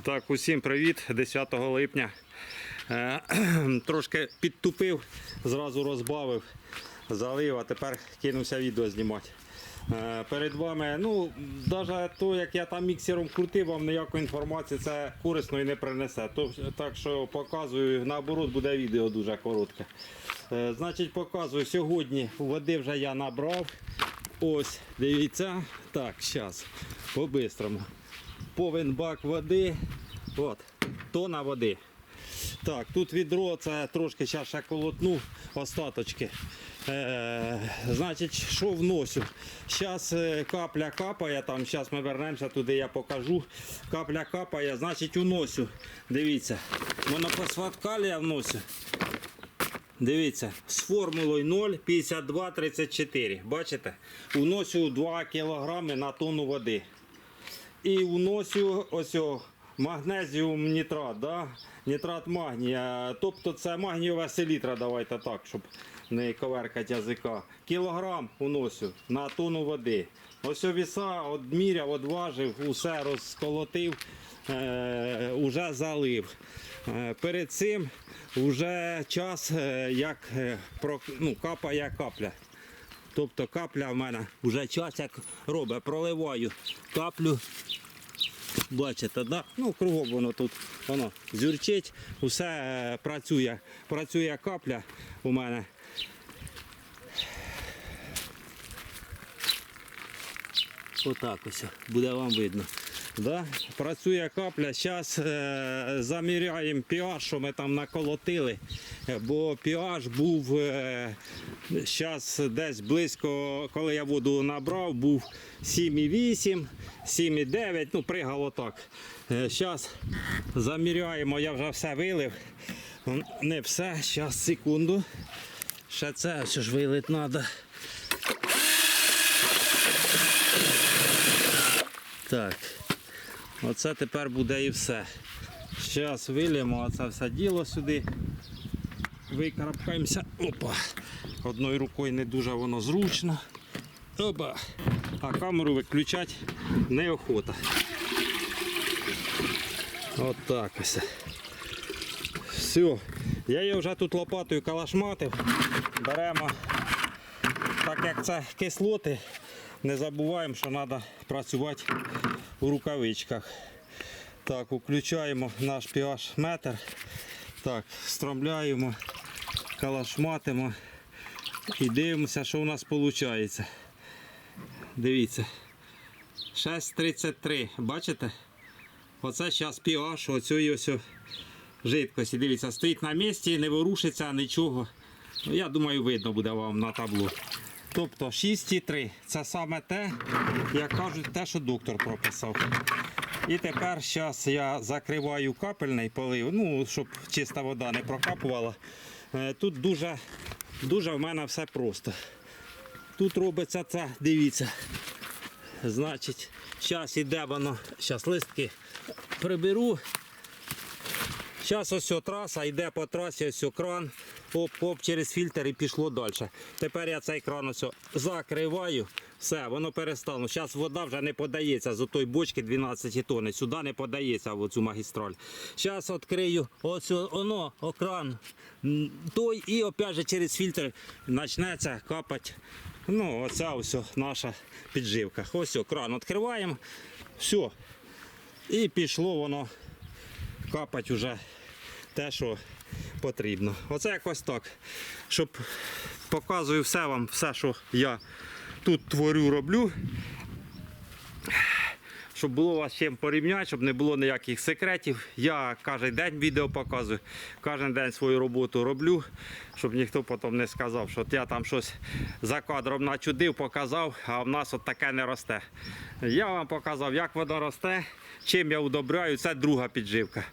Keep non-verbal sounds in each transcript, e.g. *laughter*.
Так, усім привіт, 10 липня. Е, *clears throat* Трошки підтупив, зразу розбавив, залив, а тепер кинувся відео знімати. Е, Перед вами, ну, навіть то, як я там міксером крутив, вам ніякої інформації це корисно і не принесе. Так що показую, наоборот, буде відео дуже коротке. Е, Значить, показую, сьогодні води вже я набрав. Ось, дивіться. Так, зараз, по-бистрому. Повен бак води. От, тона води. Так, тут відро, це трошки зараз ще колотну остаточки. Е, значить, що вносю? Зараз капля капає, там, зараз ми вернемося туди, я покажу. Капля капає, значить уносю. Дивіться, монofосфат калія вносю. Дивіться, з формулою 0,5234. Бачите? Уносю 2 кг на тонну води. І вносю ось магнезіум нітрат, да? нітрат магнія. Тобто це магнієва селітра, давайте так, щоб не коверкати язика. Кілограм уносю на тонну води. Ось віса, одміряв, одважив, усе розколотив, е, уже залив. Е, перед цим вже час, е, як ну, капає капля. Тобто капля в мене вже час як робить, проливаю каплю. Бачите, да? ну кругом воно тут воно зюрчить, усе е, працює. Працює капля у мене. Отак ось буде вам видно. Да? Працює капля. Зараз е, заміряємо pH, що ми там наколотили. Е, Бо pH був зараз десь близько, коли я воду набрав, був 7,8, 7,9, ну пригало так. Зараз заміряємо, я вже все вилив. Не все, зараз секунду. Ще це все ж вилити треба. Так. Оце тепер буде і все. Зараз вилємо оце все діло сюди. Викарабкаємося. Опа. Одною рукою не дуже воно зручно. Опа. А камеру виключати неохота. От так ось. Все. Я її вже тут лопатою калашматив. Беремо, так як це кислоти, не забуваємо, що треба працювати у рукавичках. Так, включаємо наш pH метр. Так, стромляємо, калашматимо і дивимося, що у нас виходить. Дивіться. 6,33. Бачите? Оце зараз pH оцієї ось жидкості. Дивіться, стоїть на місці, не ворушиться нічого. Ну, Я думаю, видно буде вам на табло. Тобто 6,3. Це саме те, як кажуть, те, що доктор прописав. І тепер зараз я закриваю капельний полив, ну, щоб чиста вода не прокапувала. Е, Тут дуже, дуже в мене все просто. Тут робиться це, дивіться. Значить, зараз іде воно, зараз листки приберу. Зараз ось траса, йде по трасі, ось кран, оп-оп через фільтр і пішло далі. Тепер я цей кран ось закриваю, все, воно перестало. Зараз вода вже не подається з тої бочки 12 тонн, сюди не подається в цю магістраль. Зараз відкрию ось воно, о, той і опять же через фільтр почнеться капати. Ну, оця ось наша підживка. Ось кран відкриваємо, все. І пішло воно капать уже те, що потрібно. Оце якось так. Щоб показую все вам, все, що я тут творю, роблю. Щоб було вас чим порівняти, щоб не було ніяких секретів. Я кожен день відео показую, кожен день свою роботу роблю, щоб ніхто потім не сказав, що я там щось за кадром начудив, показав, а в нас от таке не росте. Я вам показав, як воно росте, чим я удобряю, це друга підживка.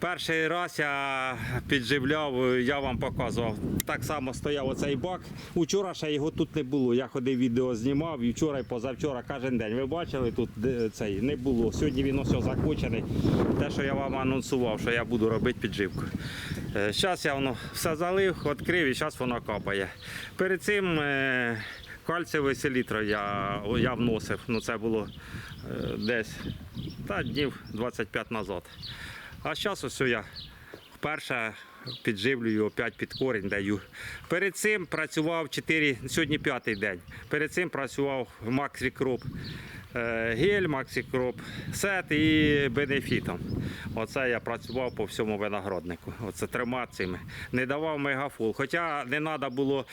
Перший раз я підживляв, я вам показував. Так само стояв оцей бак. Учора ще його тут не було. Я ходив відео знімав і вчора і позавчора кожен день. Ви бачили тут цей не було. Сьогодні він ось закочений. Те, що я вам анонсував, що я буду робити підживку. Зараз я воно все залив, відкрив і зараз воно капає. Перед цим е, кальцієвий селітр я, я вносив. Ну, це було е, десь та, днів 25 назад. А зараз ось я вперше підживлюю опять під корінь даю. Перед цим працював 4, сьогодні п'ятий день. Перед цим працював Максі Кроп. е, Гель, Максі Кроп, сет і бенефітом. Оце я працював по всьому винограднику. Оце трьома цими. Не давав мегафол. Хоча не треба було,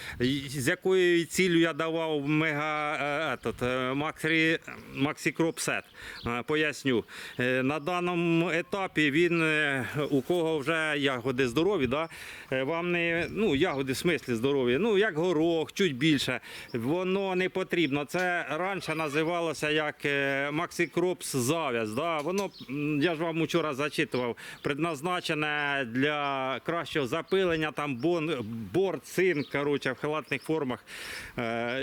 з якою ціллю я давав мега е, е, Максі, максікроп сет. Е, Поясню. Е, На даному етапі він е, у кого вже ягоди здорові, да? е, вам не ну, ягоди в смислі здорові, ну як горох, чуть більше. Воно не потрібно. Це раніше називалося як е, Максі Кропс зав'яз. Да? Воно, я ж вам вчора зачитував, предназначене для кращого запилення, там бон, бор, цинк, коротше, в халатних формах.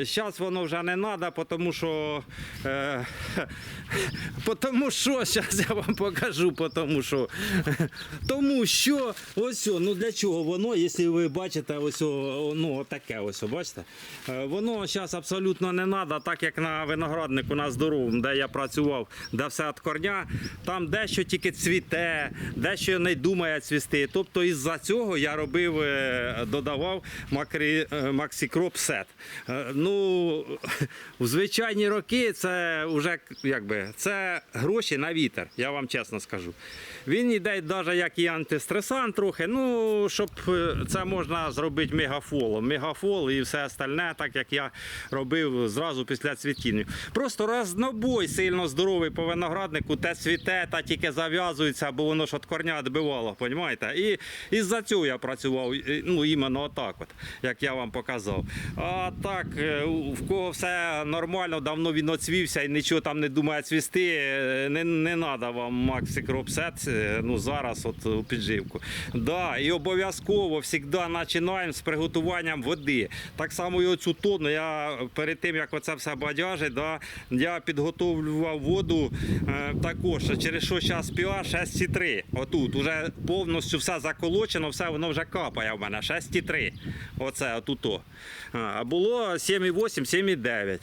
Зараз воно вже не треба, тому що. Е, *laughs* Потому що, зараз я вам покажу, тому що. *laughs* Тому що, ось, ну для чого воно, якщо ви бачите, ось, ну, таке ось, бачите? Е, Воно зараз абсолютно не треба, так як на винограднику на здоровому, де я працював, де все від корня, там дещо тільки цвіте, дещо не думає цвісти. Тобто із-за цього я робив, е, додавав макрі, е, максікроп сет. Е, Ну, в звичайні роки це вже якби це гроші на вітер, я вам чесно скажу. Він йде навіть як і антистресант трохи, ну, щоб це можна зробити мегафолом. Мегафол і все остальне, так як я робив зразу після цвітіння. Просто разнобой сильно здоровий по винограднику, те цвіте, та тільки зав'язується, бо воно ж від корня відбивало, понімаєте? І із-за цього я працював, і- ну, іменно отак, от, як я вам показав. А так, е, в кого все нормально, давно він оцвівся і нічого там не думає цвісти, е, не, не треба вам Максі Кропсет, е, ну зараз от у підживку. Да, і обов'язково завжди починаємо з приготуванням води. Так само і оцю тонну, я перед тим, як оце все бадяжить, да, я підготовлював воду е, також, через що зараз pH 6,3. Отут уже повністю все заколочено, все воно вже капає в мене 6,3. Оце отут. А було 7,8, 7,9.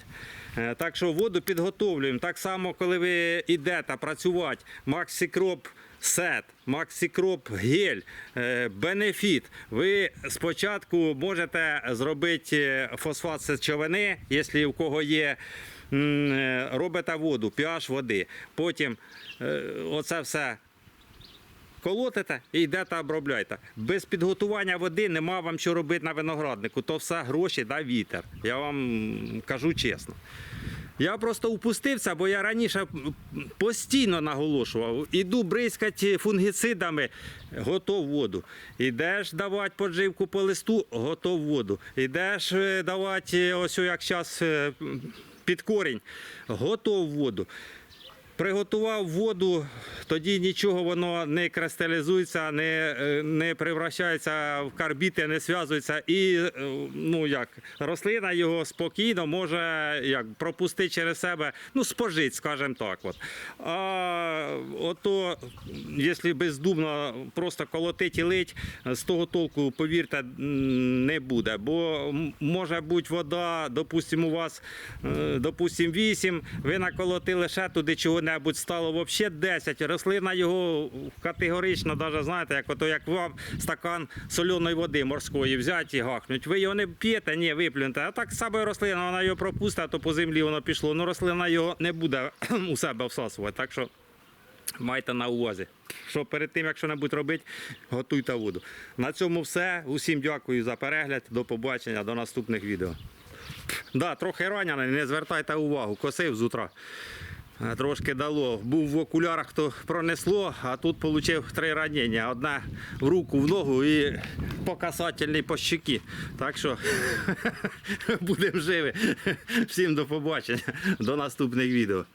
Е, Так що воду підготовлюємо. Так само, коли ви йдете працювати, Максикроп сет, Максикроп гель, е, бенефіт. Ви спочатку можете зробити фосфат сечовини, якщо у кого є. Е, Робите воду, pH води. Потім е, оце все колотите і йдете обробляйте. Без підготування води нема вам що робити на винограднику. То все гроші да вітер. Я вам кажу чесно. Я просто упустився, бо я раніше постійно наголошував. Іду бризкати фунгіцидами, готов воду. Ідеш давати подживку по листу, готов воду. Ідеш е, давати, ось як зараз під корінь, готов воду. Приготував воду, тоді нічого воно не кристалізується, не, е, не превращається в карбіти, не зв'язується. І е, ну як, рослина його спокійно може як, пропустити через себе, ну, спожити, скажімо так. От. А ото, якщо бездумно просто колотить і лить, з того толку, повірте, не буде. Бо може бути вода, допустимо, у вас е, допустимо, 8, ви наколотили ще туди чого-небудь, стало взагалі 10. Рослина його категорично, навіть знаєте, як ото як вам стакан соляної води морської взяти і гахнуть. Ви його не п'єте, ні, виплюнете. А так саме рослина, вона його пропустить, а то по землі воно пішло. Ну рослина його не буде *clears throat* у себе всасувати. Так що Майте на увазі, що перед тим, як що-небудь робити, готуйте воду. На цьому все. Усім дякую за перегляд. До побачення, до наступних відео. Да, трохи ранений, не звертайте увагу, косив з утра. Трошки дало. Був в окулярах, то пронесло, а тут отримав три ранення. Одна в руку, в ногу і по касательній по щеки. Так що *laughs* будемо живі. Всім до побачення, до наступних відео.